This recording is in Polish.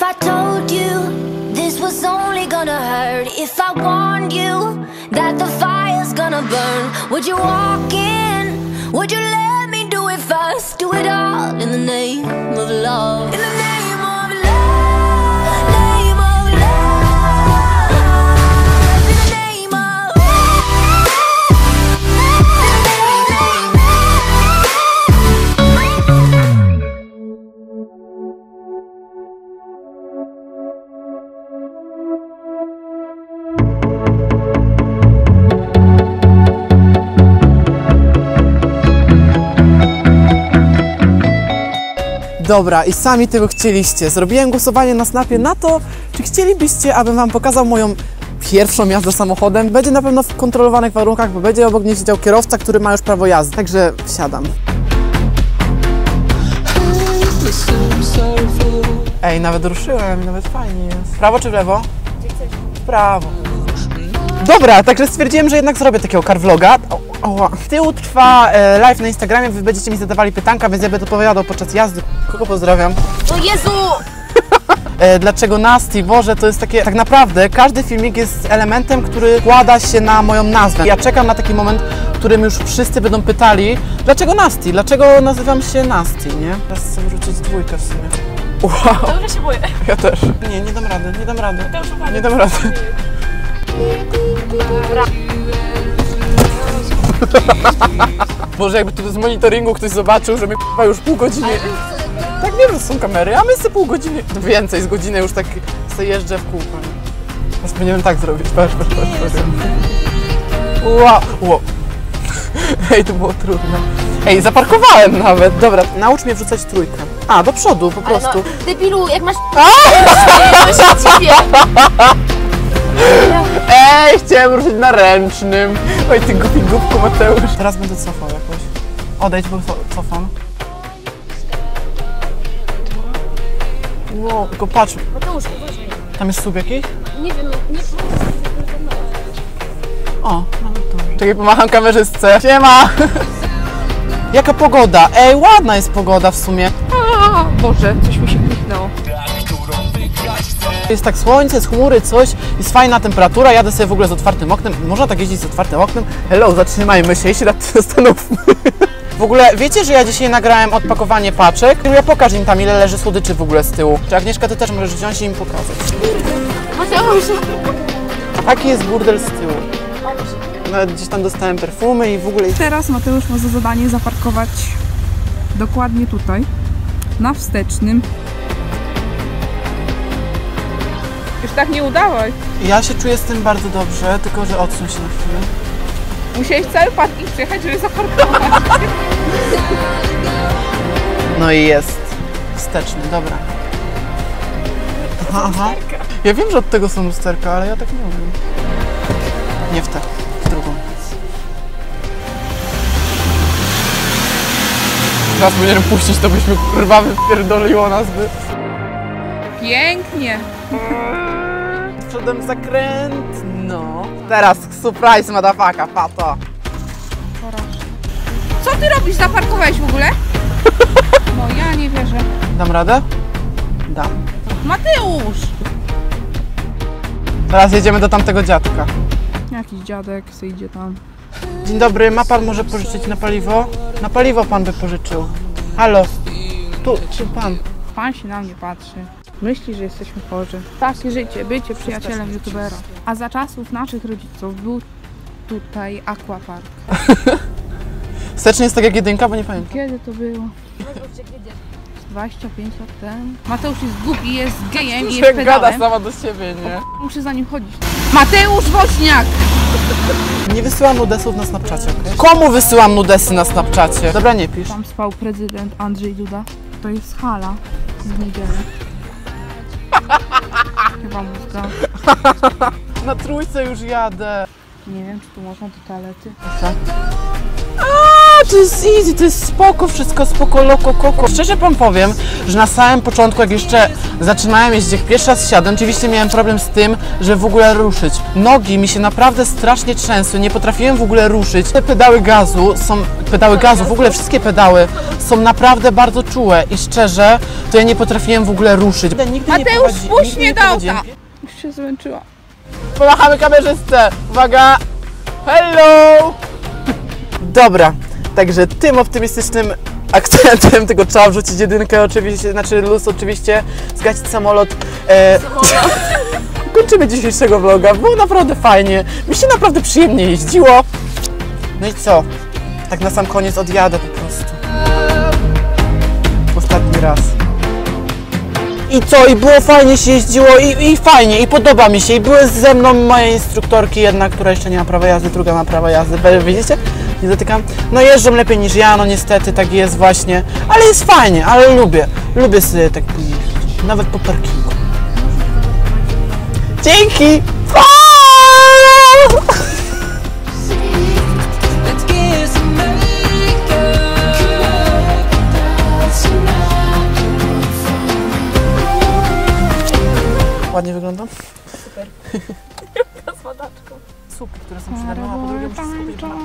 If I told you this was only gonna hurt, if I warned you that the fire's gonna burn, would you walk in? Would you let me do it first? Do it all in the name of love. Dobra, i sami tego chcieliście. Zrobiłem głosowanie na Snapie na to, czy chcielibyście, abym Wam pokazał moją pierwszą jazdę samochodem. Będzie na pewno w kontrolowanych warunkach, bo będzie obok mnie siedział kierowca, który ma już prawo jazdy. Także wsiadam. Ej, nawet ruszyłem, nawet fajnie jest. Prawo czy w lewo? W prawo. Dobra, także stwierdziłem, że jednak zrobię takiego car vloga. O. W tyłu trwa e, live na Instagramie, wy będziecie mi zadawali pytanka, więc ja będę odpowiadał podczas jazdy. Kogo pozdrawiam? O Jezu! E, dlaczego Nasty? Boże, to jest takie, tak naprawdę każdy filmik jest elementem, który kłada się na moją nazwę. Ja czekam na taki moment, w którym już wszyscy będą pytali, dlaczego Nasty? Dlaczego nazywam się Nasty, nie? Teraz chcę wrzucić dwójkę w sumie. Wow, Dobra się boję. ja też. Nie, nie dam rady, nie dam rady. Nie dam rady. Boże, jakby tu z monitoringu ktoś zobaczył, że mnie k***a już pół godziny... Tak wiem, że są kamery, a my sobie pół godziny... Więcej, z godziny już tak sobie jeżdżę w kółko. nie? Teraz powinienem tak zrobić, patrz, patrz, patrz. patrz. Wow, wow. Ej, to było trudne. Ej, zaparkowałem nawet. Dobra, naucz mnie wrzucać trójkę. A, do przodu po Ale prostu. no, debilu, jak masz... Się dziwię. Ej, chciałem ruszyć na ręcznym. Oj, ty głupi głupku Mateusz. Teraz będę cofał jakoś. Odejdź, bo co- cofam. Wow, tylko patrz, Mateusz, uważaj. tam jest sub jakiś? Nie wiem, nie... O, nawet dobrze. Czekaj, pomacham kamerzystce. Siema! Jaka pogoda? Ej, ładna jest pogoda w sumie. A, Boże, coś. Jest tak słońce, jest chmury, coś, jest fajna temperatura, jadę sobie w ogóle z otwartym oknem. Można tak jeździć z otwartym oknem? Hello, zatrzymajmy się i się nad tym zastanówmy. W ogóle wiecie, że ja dzisiaj nagrałem odpakowanie paczek? Ja pokażę im tam, ile leży słodyczy w ogóle z tyłu. Czy Agnieszka, ty też możesz wziąć i im pokazać. Mateusz! Taki jest burdel z tyłu. Nawet gdzieś tam dostałem perfumy i w ogóle... Teraz Mateusz ma za zadanie zaparkować dokładnie tutaj, na wstecznym. Tak nie udawaj. Ja się czuję z tym bardzo dobrze, tylko że odsuń się na chwilę. Musiałeś cały parking przejechać, żeby zaparkować. No i jest. Wsteczny, dobra. Aha, aha. Ja wiem, że od tego są lusterka, ale ja tak nie umiem. Nie w tę, w drugą. Teraz powinienem puścić, to byśmy kurwa wypierdoliło nas by. Pięknie. Przodem zakręt, no. Teraz surprise, madafaka, pato. Co ty robisz? Zaparkowałeś w ogóle? No ja nie wierzę. Dam radę? Dam. Mateusz! Teraz jedziemy do tamtego dziadka. Jakiś dziadek se idzie tam. Dzień dobry, ma pan może pożyczyć na paliwo? Na paliwo pan by pożyczył. Halo, tu, tu pan. Pan się na mnie patrzy. Myśli, że jesteśmy chorzy. Takie życie, bycie przyjacielem youtubera. A za czasów naszych rodziców był tutaj aquapark. Wstecznie jest tak jak jedynka, bo nie pamiętam. Kiedy to było? 25 lat temu. Mateusz jest głupi, jest gejem i jest Jak gada pedałem. sama do siebie, nie? Muszę za nim chodzić. Mateusz Woźniak! Nie wysyłam nudesów na Snapchacie, okej? Komu wysyłam nudesy na Snapchacie? Dobra, nie pisz. Tam spał prezydent Andrzej Duda. To jest hala w niedzielę. Chyba mózga. Na trójce już jadę. Nie wiem, czy tu można do toalety. A, to jest easy, to jest spoko, wszystko spoko, loko, koko. Szczerze wam powiem, że na samym początku, jak jeszcze zaczynałem jeździć, jak pierwszy raz siadłem, oczywiście miałem problem z tym, że w ogóle ruszyć. Nogi mi się naprawdę strasznie trzęsły, nie potrafiłem w ogóle ruszyć. Te pedały gazu są, pedały gazu, w ogóle wszystkie pedały są naprawdę bardzo czułe i szczerze, to ja nie potrafiłem w ogóle ruszyć. Nigdy Mateusz, nigdy mnie nie do auta! Już się zmęczyłam. Pomachamy kamerzystce. Uwaga! Hello! Dobra, także tym optymistycznym akcentem tego trzeba wrzucić jedynkę oczywiście, znaczy luz oczywiście, zgasić samolot. E, kończymy dzisiejszego vloga, było naprawdę fajnie, mi się naprawdę przyjemnie jeździło. No i co? Tak na sam koniec odjadę po prostu. Ostatni raz. I co? I było fajnie się jeździło i, i fajnie, i podoba mi się. I były ze mną moje instruktorki, jedna, która jeszcze nie ma prawa jazdy, druga ma prawo jazdy. Widzicie? Nie dotykam. No jeżdżą lepiej niż ja, no niestety tak jest właśnie. Ale jest fajnie, ale lubię. Lubię sobie tak pojeździć. Nawet po parkingu. Dzięki! Ładnie wyglądam? Super. z wodaczką. Słupki, które są przede mną, a po drugie muszę skupić na...